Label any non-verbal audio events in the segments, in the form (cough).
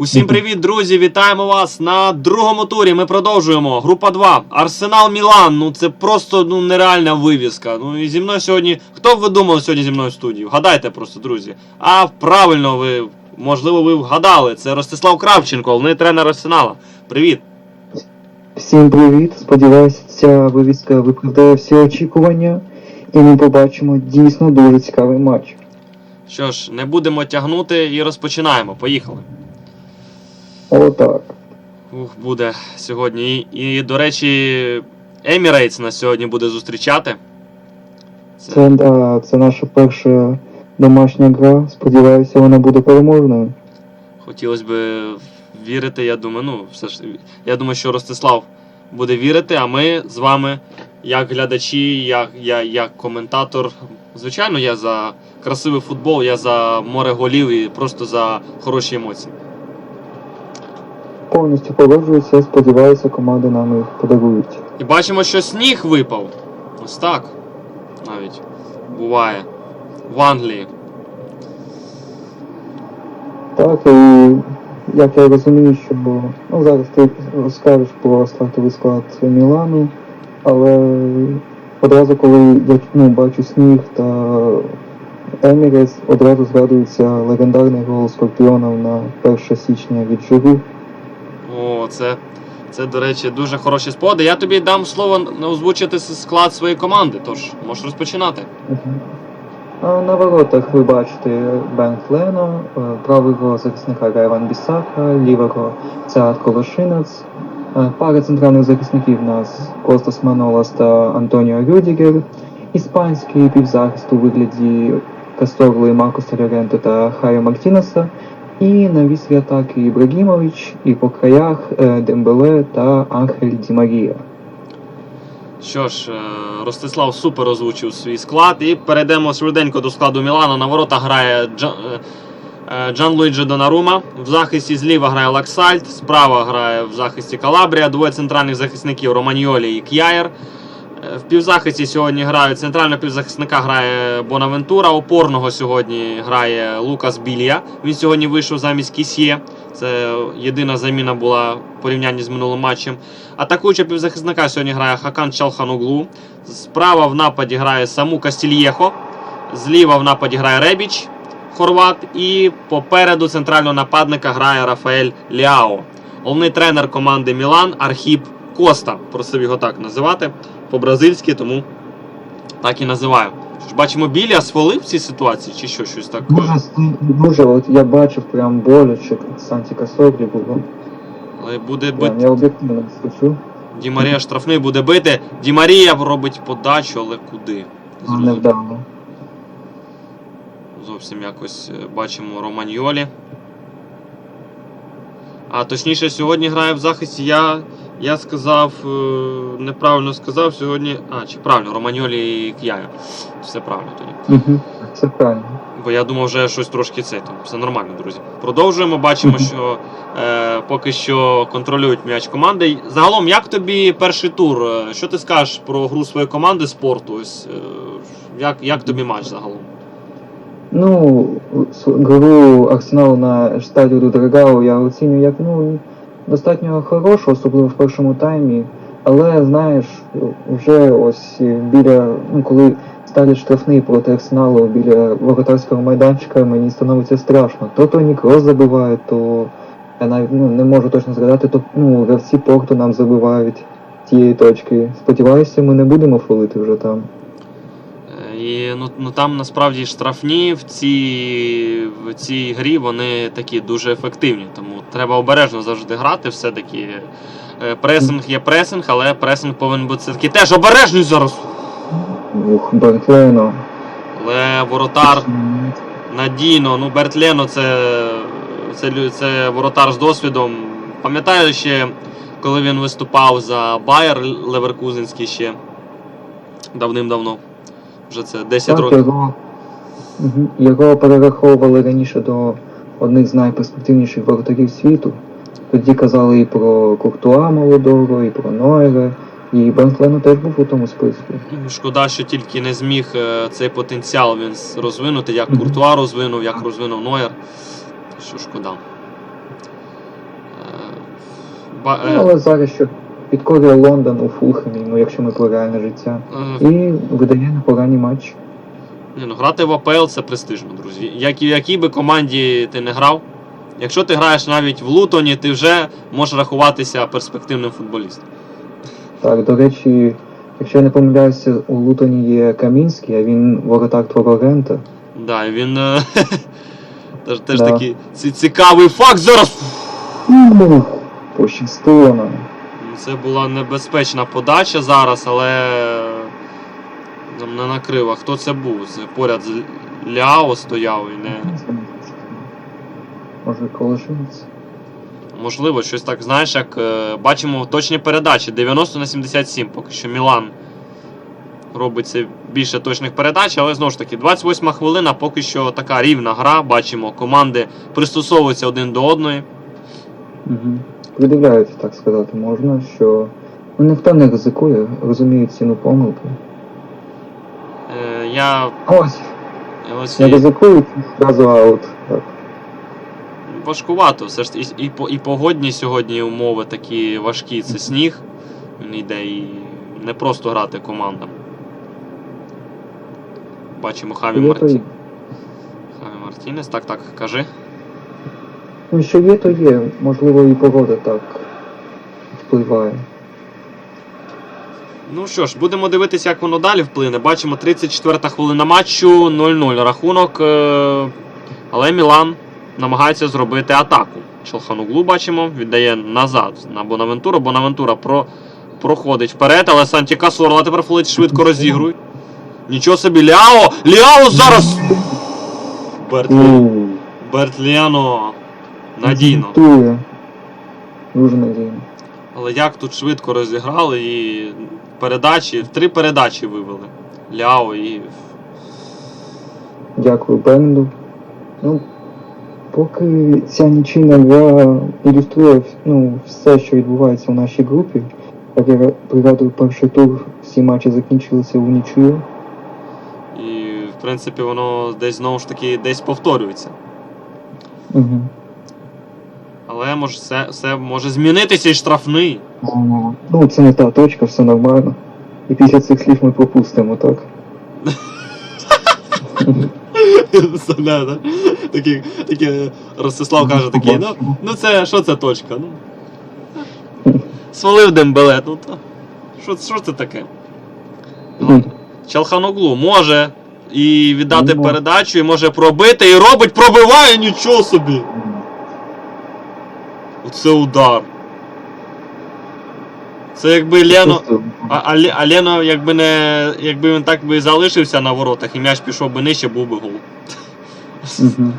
Усім привіт, друзі! Вітаємо вас на другому турі. Ми продовжуємо. Група 2. Арсенал Мілан. Ну це просто ну нереальна вивіска. Ну і зі мною сьогодні. Хто б ви думали сьогодні зі мною в студії? Вгадайте просто, друзі. А правильно, ви можливо, ви вгадали. Це Ростислав Кравченко, головний тренер Арсенала. Привіт! Всім привіт! Сподіваюся, ця вивіска виправдає всі очікування, і ми побачимо дійсно дуже цікавий матч. Що ж, не будемо тягнути і розпочинаємо. Поїхали. Отак. Ух, буде сьогодні. І, і до речі, Емірейтс нас сьогодні буде зустрічати. Це Це, да, це наша перша домашня гра. Сподіваюся, вона буде переможною. Хотілося б вірити, я думаю, ну, все ж я думаю, що Ростислав буде вірити, а ми з вами, як глядачі, як, я, як коментатор. Звичайно, я за красивий футбол, я за море голів і просто за хороші емоції. Повністю погоджуюся, сподіваюся, команди нам їх подарують. І бачимо, що сніг випав. Ось так. Навіть буває. В Англії. Так, і як я розумію, що ну, зараз ти розкажеш про стартовий склад Мілану, але одразу, коли я ну, бачу сніг та Емірес, одразу згадується легендарний гол Скорпіонів на 1 січня від Жиру. О, це, це, до речі, дуже хороші споди. Я тобі дам слово озвучити склад своєї команди, тож можеш розпочинати. Мгм. На воротах ви бачите Бен Лено, е, правого захисника Гайван Бісака, лівого це Колошинець. Е, Пара центральних захисників нас Костас Манолас та Антоніо Рюдігер. Іспанський півзахист у вигляді Касторли Маркоса Лоренто та Харі Мартінеса. І на віслі атаки Ібрагімович, і по краях е, Дембеле та Анхель Ді Марія. Що ж, е, Ростислав супер озвучив свій склад. І перейдемо швиденько до складу Мілана. На воротах грає Джан, е, Джан Луїджі Донарума. В захисті зліва грає Лаксальт, справа грає в захисті Калабрія, двоє центральних захисників Романьолі і К'яєр. В півзахисті сьогодні грають центрального півзахисника грає Бонавентура. Опорного сьогодні грає Лукас Білія. Він сьогодні вийшов замість Кісьє. Це єдина заміна була в порівнянні з минулим матчем. Атакуючого півзахисника сьогодні грає Хакан Чалхануглу. Справа в нападі грає Саму Кастільєхо. Зліва в нападі грає Ребіч, хорват. І попереду центрального нападника грає Рафаель Ліао. Головний тренер команди Мілан Архіп Коста. Просив його так називати по-бразильськи, тому так і називаю. Що ж, бачимо, Білія свалив в цій ситуації, чи що, щось так. Дуже, дуже, от я бачив прям боляче, Санті Касоглі було. Але буде бити. я об'єктивно скажу. Ді Марія штрафний буде бити. Ді Марія робить подачу, але куди? Зрозуміло. Невдало. Зовсім якось е, бачимо Романьолі. А точніше, сьогодні грає в захисті. Я, я сказав, е, неправильно сказав сьогодні. А, чи правильно, Романьолі і К'яя. Все правильно тоді. Угу. Це правильно. Бо я думав, вже щось трошки це. Там. Все нормально, друзі. Продовжуємо. Бачимо, Мгм. що е, поки що контролюють м'яч команди. Загалом, як тобі перший тур? Е, Що ти скажеш про гру своєї команди спорту? Ось, е, як, як тобі матч загалом? Ну, гру Арсеналу на стадію Дудрагау я оцінюю як ну, достатньо хорошу, особливо в першому таймі. Але знаєш, вже ось біля, ну коли ставлять штрафний проти Арсеналу біля воротарського майданчика, мені становиться страшно. То Тоні Крос забиває, то я навіть ну, не можу точно згадати, то ну, гравці порту нам забивають тієї точки. Сподіваюся, ми не будемо фолити вже там. І ну, ну там насправді штрафні в цій, в цій грі вони такі дуже ефективні. Тому треба обережно завжди грати. Все-таки е, пресинг є пресинг, але пресинг повинен бути все-таки теж обережний зараз. Ух, Бертлено. Але воротар надійно, ну Бертлено це, це, це воротар з досвідом. Пам'ятаю ще, коли він виступав за Байер Леверкузенський ще давним-давно. Вже це 10 Так, років. його, його перераховували раніше до одних з найперспективніших воротарів світу. Тоді казали і про Куртуа молодого, і про Нойера, і Бентлено теж був у тому списку. Шкода, що тільки не зміг е, цей потенціал він розвинути, як. Куртуа розвинув, як розвинув Нойер. Що шкода. Ба- Ну, е, але зараз що підкорює Лондон у Фулхемі, ну якщо ми про реальне життя. е, І видає непогані матчі. Ні, ну грати в АПЛ це престижно, друзі. Як, якій би команді ти не грав, якщо ти граєш навіть в Лутоні, ти вже можеш рахуватися перспективним футболістом. Так, до речі, якщо я не помиляюся, у Лутоні є Камінський, а він воротар твого рента. Да, і він е, (laughs) теж, теж Да. такий ці- цікавий факт зараз. Пощастило нам. Це була небезпечна подача зараз, але нам не накрив. А хто це був? Це поряд з Ляо стояв і не. Може колишиться. Можливо, щось так, знаєш, як е, бачимо точні передачі 90 на 77. Поки що Мілан робиться більше точних передач, але знову ж таки, 28 хвилина, поки що така рівна гра. Бачимо, команди пристосовуються один до одної. Угу. Придивляються, так сказати, можна, що ну, ніхто не ризикує, розуміє ціну помилки. Е, я Ось, ось не і ризикують, одразу аут. Так. важкувато. Все ж і, і, по- і погодні сьогодні умови такі важкі. Це сніг. Він йде і не просто грати командам. Бачимо Хаві Є то Марті... є. Хаві Мартінес. Так, так, кажи. Ну, що є, то є. Можливо, і погода так впливає. Ну що ж, будемо дивитися, як воно далі вплине. Бачимо 34 хвилина матчу, 0-0 рахунок. е, Але Мілан намагається зробити атаку. Челхануглу бачимо, віддає назад на Бонавентуру. Бонавентура про... проходить вперед, але Санті Касорла тепер флить швидко розігрує. Нічого собі, Ляо! Ляо зараз! Берт, У, Берт Ліано надійно. Тує. Дуже надійно. Але як тут швидко розіграли і передачі, три передачі вивели. Ляо і. Дякую Бенду. Ну, поки ця нічийна гра ілюструє ну, все, що відбувається у нашій групі. Як я пригадую, перший тур всі матчі закінчилися в нічию. І, в принципі, воно десь знову ж таки десь повторюється. Угу. Але може все, все може змінитися і штрафний. Ну, це не та точка, все нормально. І після цих слів ми пропустимо, так? Такі, Ростислав каже такий, ну, ну це що це точка? Ну, свалив Дембеле, ну то. Що, що це таке? Ну, Чалханоглу може і віддати Ну. передачу, і може пробити, і робить, пробиває нічого собі. Оце удар. Це якби Лено. А, а, а Лено, якби не. Якби він так би і залишився на воротах, і м'яч пішов би нижче, був би гол. Мгм.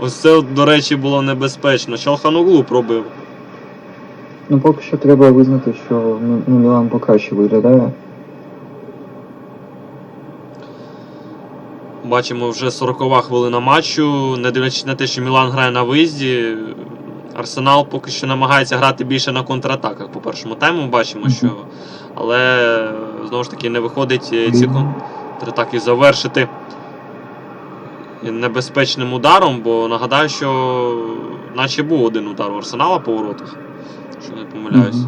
Ось це, до речі, було небезпечно. Чалханоглу пробив. Ну, поки що треба визнати, що ну, ну, Мілан покраще виглядає. Бачимо вже 40 хвилина матчу. Не дивлячись на те, що Мілан грає на виїзді. Арсенал поки що намагається грати більше на контратаках. По першому тайму бачимо, що. Але знову ж таки не виходить е, ці контратаки завершити небезпечним ударом, бо нагадаю, що наче був один удар у Арсенала по воротах, якщо не помиляюсь.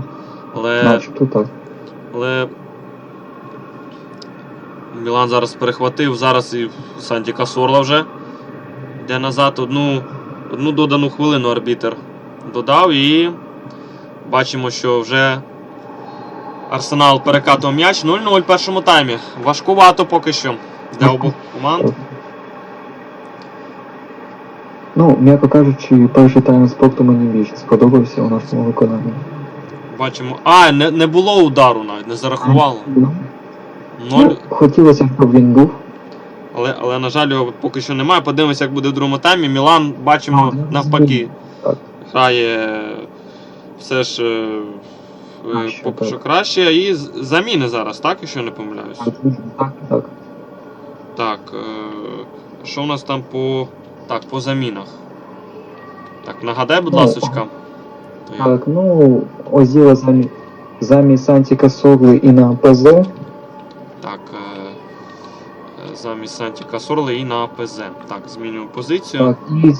Але але Мілан зараз перехватив, зараз і Санті Касорла вже йде назад. Одну, одну додану хвилину арбітер додав і бачимо, що вже Арсенал перекатував м'яч 0-0 в першому таймі. Важкувато поки що для обох команд. Ну, м'яко кажучи, перший тайм спорту мені більше сподобався у нашому виконанні. Бачимо. А, не, не було удару навіть, не зарахувало. Ну, Ноль. ну, хотілося, щоб він був. Але, але, на жаль, його поки що немає. Подивимося, як буде в другому таймі. Мілан, бачимо, ну, навпаки. Грає все ж е, е, поки що краще. І заміни зараз, так, якщо я не помиляюсь. Так, так. Так. Е, що у нас там по. Так, по замінах. Так, нагадай, будь Ну, ласочка. Так, ну, Озіла замі... замість Санті Касогли і на ПЗ. Так. Замість Санті Касорли і на ПЗ. Так, змінюємо позицію. Так, і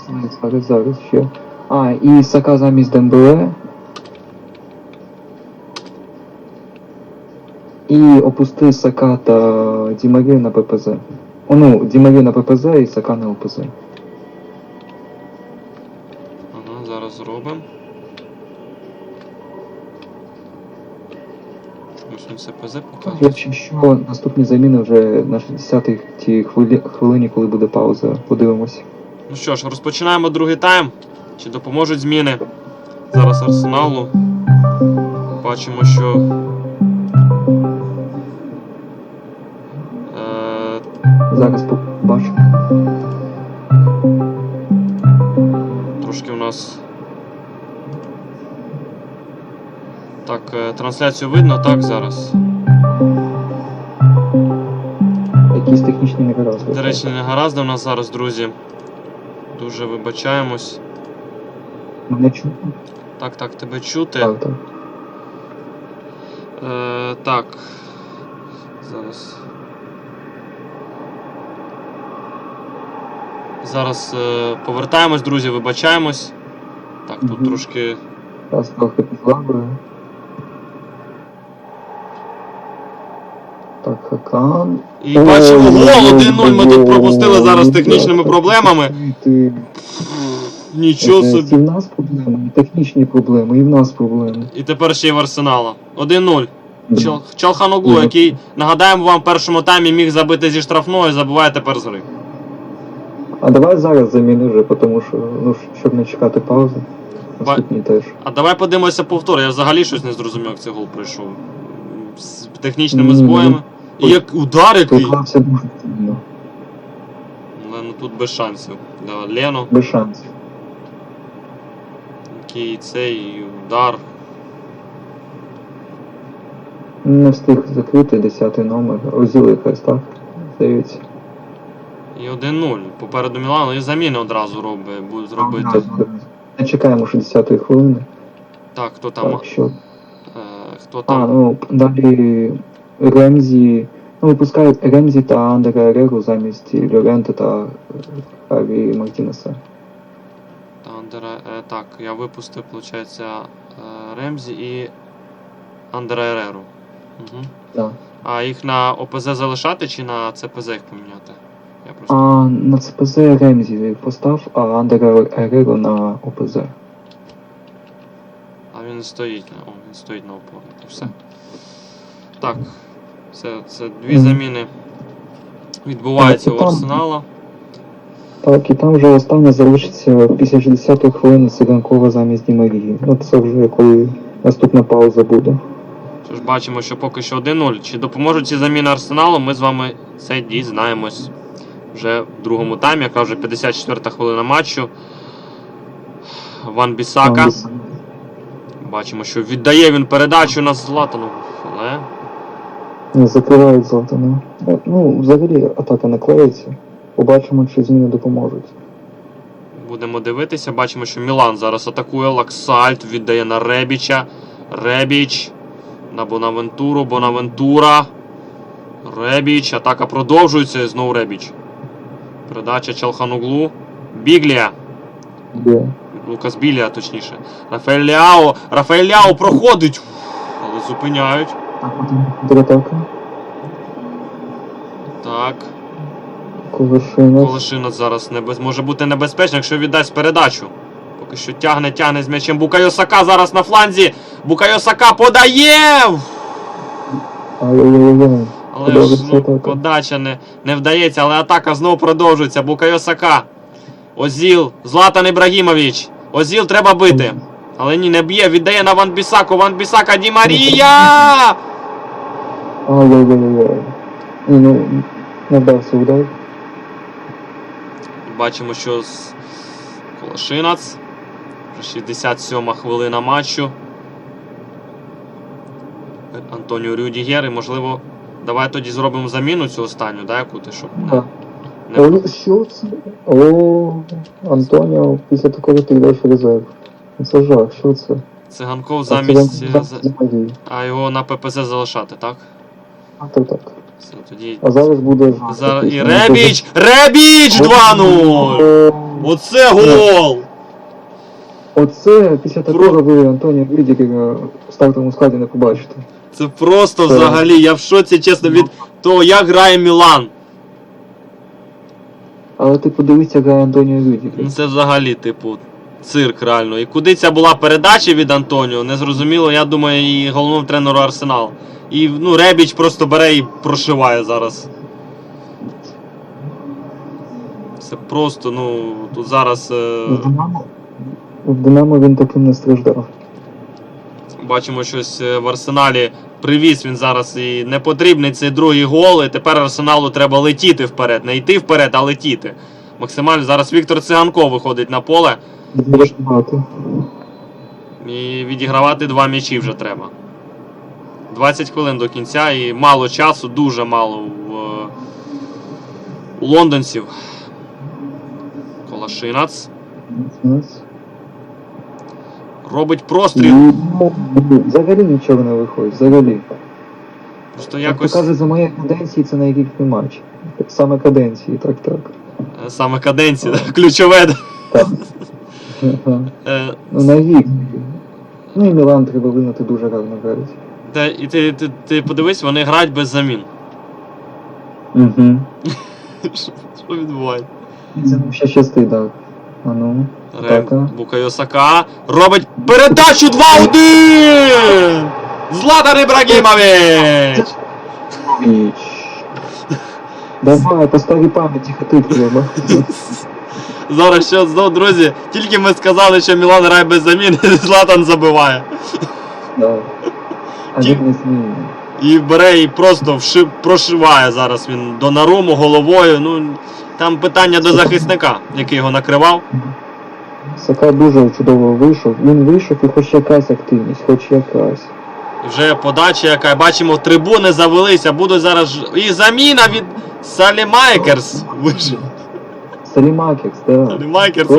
зараз, зараз ще. А, і Сака замість Дембеле. І опусти Сака та Дімаві на ППЗ. О, ну, Дімаві на ППЗ і Сака на ОПЗ. Ага, зараз зробимо. Чомусь він ПЗ показує. Якщо що, наступні заміни вже на 60-й тій хвилині, коли буде пауза. Подивимось. Ну що ж, розпочинаємо другий тайм. Чи допоможуть зміни зараз Арсеналу? Бачимо, що. Е, Зараз побачимо. трошки у нас. Так, е, трансляцію видно, так, зараз. Якісь технічні негаразди. До речі, не у нас зараз, друзі. Дуже вибачаємось. Мене чутно? Так, так, тебе чути. Так, так. Е, так. Зараз. Зараз е, повертаємось, друзі, вибачаємось. Так, тут Мгм. трошки. Зараз трохи підлагою. Так, Хакан. І бачимо гол 1-0 ми тут пропустили зараз з технічними Ой, проблемами. Ти... Нічого Це І собі. в нас проблеми, і технічні проблеми, і в нас проблеми. І тепер ще й в Арсенала. 1-0. Чал... Чалханоглу, Мгм. який, нагадаємо вам, в першому таймі міг забити зі штрафної, забуває тепер з гри. А давай зараз заміни вже, тому що, ну, щоб не чекати паузи. Наступні теж. А давай подивимося повтор. Я взагалі щось не зрозумів, як цей гол прийшов. З технічними Ні, збоями. І як удар який. Приклався дуже сильно, Але ну тут без шансів. Да, Лено, без шансів. Який цей удар. Не встиг закрити 10 номер. Озіл якась, так? Здається. І 1-0. Попереду Мілану і заміни одразу робить, будуть робити. Одразу, одразу. Не чекаємо 60-ї хвилини. Так, хто там? Так, що. Е, хто А, ну, далі Ремзі. Ну, випускають Ремзі та Андера Ереру замість Льоренте та Харі Мартінеса. Андера, е, так, я випустив, виходить, е, Ремзі і Андера Ереру. Угу. Так. А їх на ОПЗ залишати чи на ЦПЗ їх поміняти? Я просто... А на ЦПЗ Ремзі постав, а Андера Ереру на ОПЗ. А він стоїть, на о, він стоїть на опорнику. Все. Так. Це, це дві заміни відбуваються у Арсенала. Так, і там вже останнє залишиться після 60-ї хвилини Циганкова замість Дімарії. Ну це вже коли наступна пауза буде. Що ж бачимо, що поки що 1-0. Чи допоможуть ці заміни Арсеналу, ми з вами це дізнаємось вже в другому таймі, яка вже 54-та хвилина матчу. Ван Бісака. Бачимо, що віддає він передачу на Златану. Але Не закривають Златана. Е, Ну, взагалі атака не клеїться. Побачимо, чи зміни допоможуть. будемо дивитися. Бачимо, що Мілан зараз атакує. Лаксальт віддає на Ребіча. Ребіч. На Бонавентуру. Бонавентура. Ребіч. Атака продовжується. І знову Ребіч. Передача Чалхануглу. Біглія. Де? Лукас Білія, точніше. Рафаель Ляо. Рафаель Ляо проходить. Але зупиняють. Так. Так. Колошинець. Колишина зараз небез... може бути небезпечно, якщо віддасть передачу. Поки що тягне, тягне з м'ячем. Букайо Сака зараз на фланзі. Букайо Сака подає! Але ж ну, подача не, не вдається, але атака знову продовжується. Букайо Сака. Озіл. Златан Ібрагімович. Озіл треба бити. Але ні, не б'є, віддає на Ван Бісаку. Ван Бісака Ді Марія! Ай-яй-яй-яй. Ні, ну, не вдався удар. Бачимо, що з Колошинац. 67 хвилина матчу. Антоніо Рюдігер. І можливо, давай тоді зробимо заміну цю останню, да, яку ти щоб Так. не... О, що це? О, Антоніо, після такого ти йдеш резерв. Це жах, що це? Циганков А замість. це е. А його на ППЗ залишати, так? А, так, так. Все, тоді. А зараз буде. Зараз і. Ребіч! Ребіч 2-0! О, Оце гол! Оце після такого ви Антоніо Рюдігера в стартовому складі не побачите. Це просто Це- взагалі, я в шоці, чесно, від того, як грає Мілан. Але ти подивися, грає Антоніо Рюдігер. Ну це взагалі, типу, цирк реально. І куди ця була передача від Антоніо, не зрозуміло, я думаю, і головному тренеру Арсенал. І ну, Ребіч просто бере і прошиває зараз. Це просто, ну, тут зараз е, В Динамо, в Динамо він таким не страждав. бачимо щось е, в Арсеналі. Привіз він зараз і не потрібний цей другий гол. І тепер Арсеналу треба летіти вперед. Не йти вперед, а летіти. Максимально зараз Віктор Циганко виходить на поле. Відрішувати. І відігравати два м'ячі вже треба. 20 хвилин до кінця і мало часу, дуже мало в, е, у лондонців. Колашинац робить простріл. Ну, Взагалі нічого не виходить, взагалі. Просто Як якось каже, за моєї каденції це найрідкий матч. Саме каденції, так, так. е, саме каденція, да, ключове. так. Ага. Ну, найрідкий. Ну і Мілан треба визнати дуже гарно грають. Та, і ти, ти, ти подивись, вони грають без замін. Угу. (laughs) Що, що відбувається? Це ще щастить, так. А ну. Рем, Букайо Сака робить передачу 2-1! Златан Ібрагімович! Давай, по старій пам'яті треба. Зараз що знову, друзі, тільки ми сказали, що Мілан грає без заміни, (laughs) Златан забиває. Да. І бере і просто вши... прошиває зараз він до наруму головою. Ну, там питання до захисника, який його накривав. Сака дуже чудово вийшов. Він вийшов і хоч якась активність, хоч якась. Вже подача, яка бачимо, трибуни завелися, буде зараз і заміна від Салімайкерс. Вийшов. Салімакекс, да. Салімайкерс.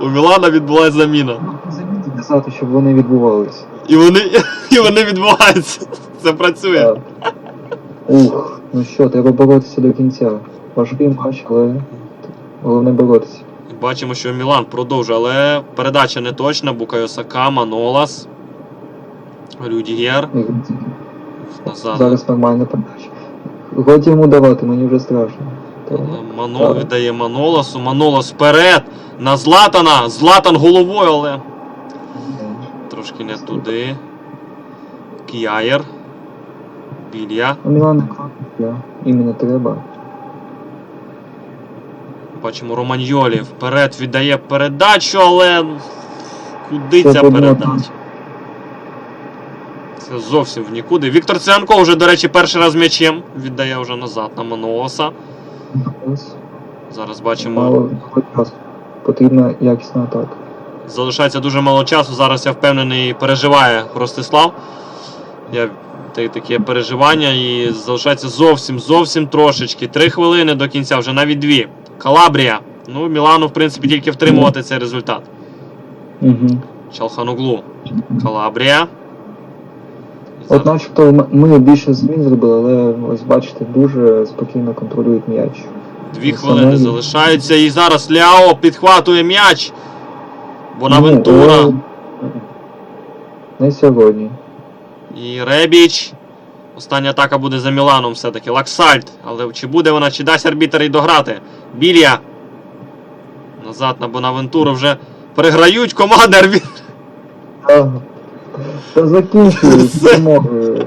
У Мілана відбулася заміна. Замінити казати, щоб вони відбувалися. І вони, (laughs) і вони відбуваються. Це працює. Ух, ну що, треба боротися до кінця. Важкий матч, але головне боротися. Бачимо, що Мілан продовжує, але передача не точна. Букайо Манолас. Рюдігер. Назад. Зараз нормальна передача. Годі йому давати, мені вже страшно. Так. Мано віддає Маноласу. Манолас вперед. На Златана. Златан головою, але трошки не туди. К'яєр. Білья. А Мілан не іменно треба. Бачимо Романьолі. Вперед віддає передачу, але ну, куди Це ця передача? Це зовсім в нікуди. Віктор Циганко вже, до речі, перший раз м'ячем віддає вже назад на Маноласа. Зараз бачимо. Мало. Потрібна якісна атака. Залишається дуже мало часу. Зараз я впевнений, переживає Ростислав. Я та- таке переживання і залишається зовсім, зовсім трошечки. Три хвилини до кінця, вже навіть дві. Калабрія. Ну, Мілану, в принципі, тільки втримувати цей результат. Угу. Чалхануглу. Калабрія. От начебто ми більше змін зробили, але ось бачите, дуже спокійно контролюють м'яч. Дві хвилини залишаються. І зараз Ляо підхватує м'яч. Бонавентура. Ну, е, Не сьогодні. І Ребіч. Остання атака буде за Міланом все-таки. Лаксальт. Але чи буде вона, чи дасть арбітер і дограти? Білія. Назад на Бонавентуру вже переграють команди арбітр. Та закінчую з (laughs) Все. перемогою.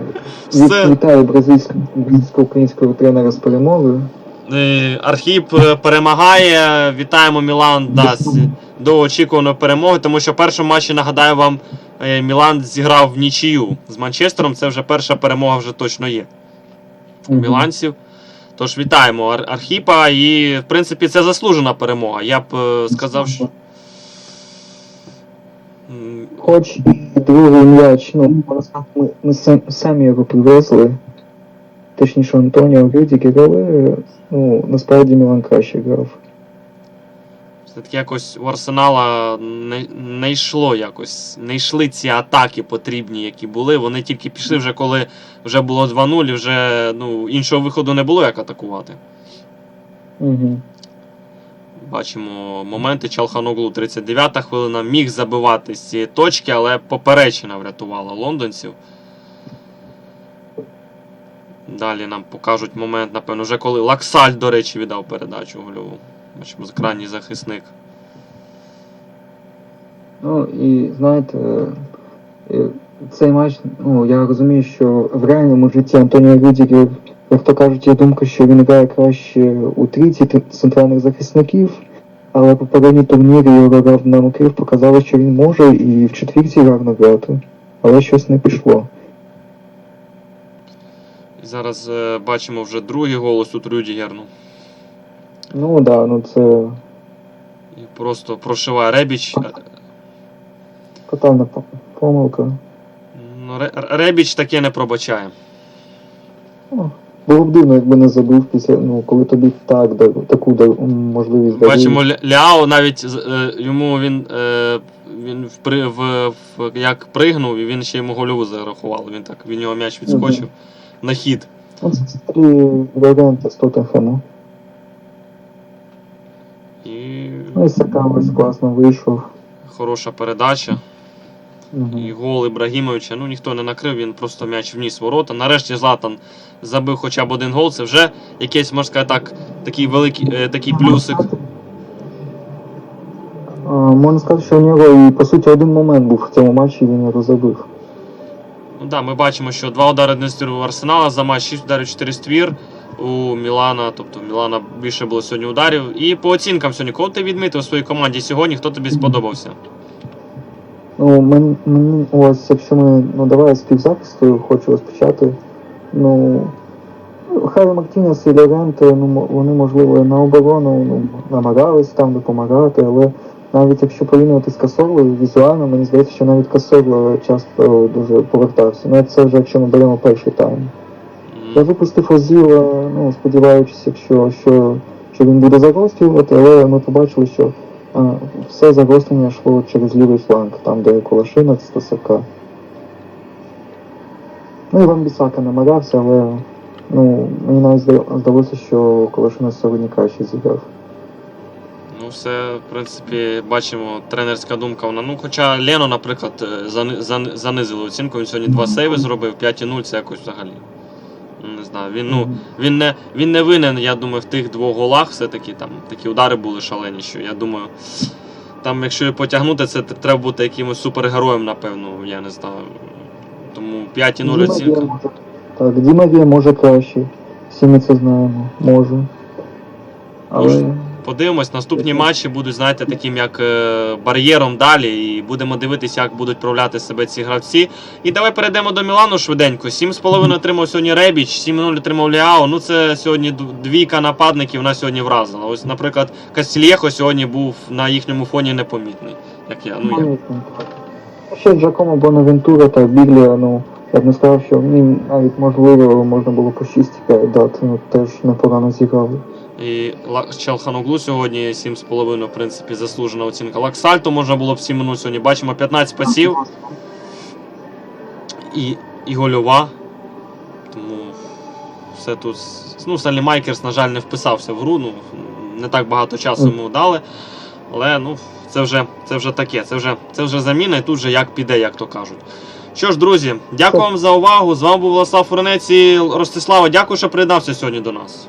Все. Вітаю бразильсько-українського тренера з перемогою. Е, Архіп е, перемагає. Вітаємо Мілан да, з довгоочікуваної перемоги, тому що в першому матчі, нагадаю вам, е, Мілан зіграв в нічию з Манчестером. Це вже перша перемога вже точно є. у міланців. Тож вітаємо Ар- Архіпа, і в принципі це заслужена перемога. Я б сказав, що. Хоч другий м'яч, ну, ми, ми самі його привезли. Точніше, Антоніо Рюдігер, але ну, насправді Мілан краще грав. Все-таки якось у Арсенала не, не йшло якось. Не йшли ці атаки потрібні, які були. Вони тільки пішли вже коли вже було 2-0, і вже ну, іншого виходу не було як атакувати. Угу. Бачимо моменти. Чалханоглу 39-та хвилина міг забивати з цієї точки, але поперечина врятувала лондонців. Далі нам покажуть момент, напевно, вже коли Лаксаль, до речі, віддав передачу гольову. Бачимо, крайній захисник. Ну і знаєте, е, цей матч, ну я розумію, що в реальному житті Антоніо Рюдігер, як то кажуть, є думка, що він грає краще у трійці центральних захисників, але попередні турніри його на Київ показали, що він може і в четвірці гарно грати, але щось не пішло. Зараз е, бачимо вже другий голос тут Рюдігер. Ну, Ну да, ну це і просто прошиває Ребіч. Фатальна по- помилка. Ну, Ребіч таке не пробачає. Ну, Було б дивно, якби не забив після, ну, коли тобі так таку можливість дають. Бачимо, Ляо навіть е, йому він, е, він впри, в, в, як пригнув, і він ще йому гольову зарахував. Він так, від нього м'яч відскочив на хід. Старі варіанти з Тоттенхему. І Ну і Сака класно вийшов. хороша передача. Мгм. І гол Ібрагімовича. Ну ніхто не накрив, він просто м'яч вніс ворота. Нарешті Златан забив хоча б один гол. Це вже якийсь, можна сказати так, такий великий е, такий плюсик. Можна сказати, що у нього і по суті один момент був в цьому матчі, він його забив. Ну да, ми бачимо, що два удари не ствір у Арсенала за матч, 6 ударів, 4 ствір. У Мілана, тобто у Мілана більше було сьогодні ударів. І по оцінкам сьогодні, кого ти відмітив у своїй команді сьогодні, хто тобі сподобався? Ну, мені, мені ось, якщо ми, ну давай з півзахисту хочу розпочати. Ну, Харі Мартінес і Лоренте, ну, вони, можливо, на оборону ну, намагались там допомагати, але навіть якщо порівнювати з Касорлою, візуально, мені здається, що навіть Касорло часто дуже повертався. Ну, це вже якщо ми беремо перший тайм. Я випустив Озіла, ну, сподіваючись, якщо, що, що він буде загострювати, але ми побачили, що а, все загострення йшло через лівий фланг, там, де Колошина Стасака. Ну, Іван Бісака намагався, але ну, мені навіть здалося, що Колошина сьогодні краще зіграв. Ну, все, в принципі, бачимо, тренерська думка. Вона. Ну, хоча Лено, наприклад, е, зани, зани, занизили оцінку. Він сьогодні два сейви зробив, 5,0 це якось взагалі. Не знаю, він, ну, він не, він не винен, я думаю, в тих двох голах все-таки там такі удари були шалені, що я думаю, там, якщо потягнути, це треба бути якимось супергероєм, напевно, я не знаю. Тому 5,0 Діма оцінка. Так, Діма Вія може краще. Всі ми це знаємо. Може. Але. Може. Подивимось, наступні матчі будуть, знаєте, таким як е, бар'єром далі, і будемо дивитися, як будуть проявляти себе ці гравці. І давай перейдемо до Мілану швиденько. 7,5 отримав сьогодні Ребіч, 7-0 отримав Ліао. Ну це сьогодні двійка нападників на сьогодні вразила. Ось, наприклад, Кастільєхо сьогодні був на їхньому фоні непомітний. Як я. Ну, я. Ще Джакомо Бонавентура та Біглія, ну, я б не сказав, що їм навіть можливо можна було по 6-5 дати, ну теж непогано зіграли. І Чалханоглу сьогодні 7,5, в принципі, заслужена оцінка. Лаксальто можна було б 7 сьогодні. Бачимо 15 пасів. і, і гольова. Тому все тут. Ну, Салі Майкерс, на жаль, не вписався в гру. Ну, не так багато часу йому дали. Але ну, це вже, це вже таке, це вже, це вже заміна, і тут вже як піде, як то кажуть. Що ж, друзі, дякую вам за увагу. З вами був Владислав Фуренець і Ростислава. Дякую, що приєднався сьогодні до нас.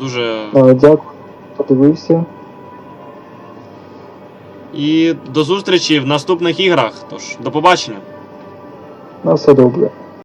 Дуже. Дякую, подивився. І до зустрічі в наступних іграх. Тож, до побачення. На все добре.